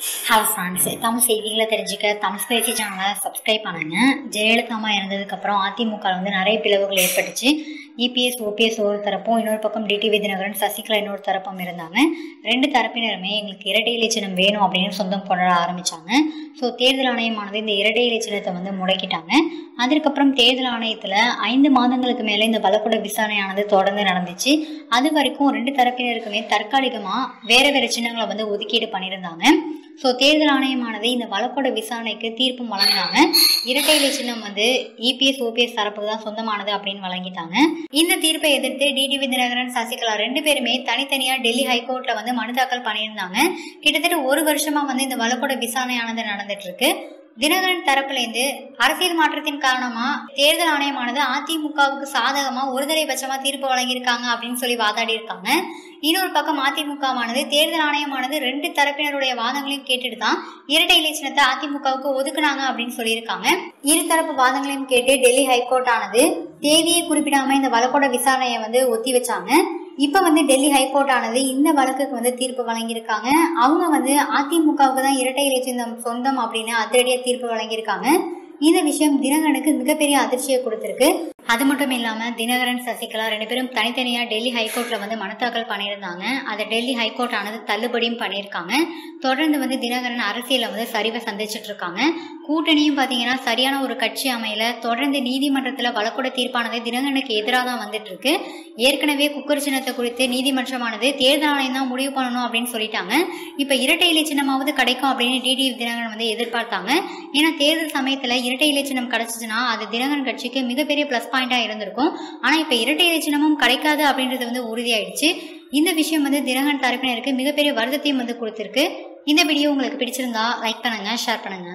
Hi friends Tamil செய்திகளை தெரிஞ்சுக்க தமிழ் பேசி சேனலை சப்ஸ்கிரைப் பண்ணுங்க. ஜெயலலிதா அம்மா இறந்ததுக்கப்புறம் அதிமுக வந்து நிறைய பிளவுகள் ஏற்பட்டுச்சு. இபிஎஸ் ஓபிஎஸ் ஒரு தரப்பும் இன்னொரு பக்கம் டிடிவி தினகரன் சசிகலா இன்னொரு தரப்பும் இருந்தாங்க. ரெண்டு தரப்பினருமே எங்களுக்கு இரட்டை இலை சின்னம் வேணும் அப்படின்னு சொந்தம் கொண்டாட ஆரம்பிச்சாங்க. ஸோ தேர்தல் ஆணையமானது இந்த இரட்டை இலை சின்னத்தை வந்து முடக்கிட்டாங்க. அதற்கப்புறம் தேர்தல் ஆணையத்தில் ஐந்து மாதங்களுக்கு மேலே இந்த வழக்கோட விசாரணையானது தொடர்ந்து நடந்துச்சு. அது வரைக்கும் ரெண்டு தரப்பினருக்குமே தற்காலிகமாக வேற வேற சின்னங்களை வந்து ஒதுக்கீடு பண்ணியிருந்தாங்க. ஸோ தேர்தல் ஆணையமானது இந்த வழக்கோட விசாரணைக்கு தீர்ப்பும் வழங்கினாங்க. இரட்டை இலை சின்னம் வந்து இபிஎஸ் ஓபிஎஸ் தரப்புக்கு தான் சொந்தமானது அப்படின்னு வழங்கிட்டாங்க. இந்த தீர்ப்பை எதிர்த்து டிடிவி தினகரன் சசிகலா ரெண்டு பேருமே தனித்தனியாக டெல்லி ஹைகோர்ட்டில் வந்து மனு தாக்கல் பண்ணியிருந்தாங்க. கிட்டத்தட்ட ஒரு வருஷமாக வந்து இந்த வழக்கோட விசாரணையானது நடந்துட்டு இருக்கு. தினகரன் தரப்புலேருந்து அரசியல் மாற்றத்தின் காரணமா தேர்தல் ஆணையமானது அதிமுகவுக்கு சாதகமா ஒருதலை பட்சமா தீர்ப்பு வழங்கியிருக்காங்க அப்படின்னு சொல்லி வாதாடி இருக்காங்க இன்னொரு பக்கம் அதிமுகவானது தேர்தல் ஆணையமானது ரெண்டு தரப்பினருடைய வாதங்களையும் கேட்டுட்டு தான் இரட்டை இலை சின்னத்தை அதிமுகவுக்கு ஒதுக்குனாங்க அப்படின்னு சொல்லியிருக்காங்க. இரு தரப்பு வாதங்களையும் கேட்டு டெல்லி ஹைகோர்ட் ஆனது தேதியை குறிப்பிடாம இந்த வழக்கோட விசாரணையை வந்து ஒத்தி வச்சாங்க. இப்போ வந்து டெல்லி ஹைகோர்ட் ஆனது இந்த வழக்குக்கு வந்து தீர்ப்பு வழங்கியிருக்காங்க. அவங்க வந்து அதிமுகவுக்கு தான் இரட்டை இலை சின்னம் சொந்தம் அப்படின்னு அதிரடியா தீர்ப்பு வழங்கியிருக்காங்க. இந்த விஷயம் தினகரனுக்கு மிகப்பெரிய அதிர்ச்சியை கொடுத்திருக்கு. அது மட்டும் இல்லாம தினகரன் சசிகலா ரெண்டு பேரும் தனித்தனியா டெல்லி ஹைகோர்ட்ல வந்து மனுதாக்கல் பண்ணியிருந்தாங்க. அதை டெல்லி ஹைகோர்ட் ஆனது தள்ளுபடியும் பண்ணியிருக்காங்க. தொடர்ந்து வந்து தினகரன் அரசியல வந்து சரிவை சந்திச்சுட்டு இருக்காங்க. கூட்டணியும் பாத்தீங்கன்னா சரியான ஒரு கட்சி அமையல. தொடர்ந்து நீதிமன்றத்துல வழக்கூட தீர்ப்பானது தினகரனுக்கு எதிராக தான் வந்துட்டு இருக்கு. ஏற்கனவே குக்கர் சின்னத்தை குறித்து நீதிமன்றமானது தேர்தல் ஆணையம் தான் முடிவு பண்ணணும் அப்படின்னு சொல்லிட்டாங்க. இப்ப இரட்டை இலை சின்னமாவது கிடைக்கும் அப்படின்னு டிடி தினகரன் வந்து எதிர்பார்த்தாங்க. ஏன்னா தேர்தல் சமயத்துல இரட்டை இலை சின்னம் கிடைச்சிச்சுன்னா அது தினகரன் கட்சிக்கு மிகப்பெரிய பிளஸ் பாயிண்டா இருந்திருக்கும். ஆனா இப்ப இரட்டை இலை சின்னமும் கிடைக்காது அப்படின்றது வந்து உறுதியாயிடுச்சு. இந்த விஷயம் வந்து தினகரன் தரப்பினருக்கு மிகப்பெரிய வருத்தத்தையும் வந்து கொடுத்திருக்கு. இந்த வீடியோ உங்களுக்கு பிடிச்சிருந்தா லைக் பண்ணுங்க ஷேர் பண்ணுங்க.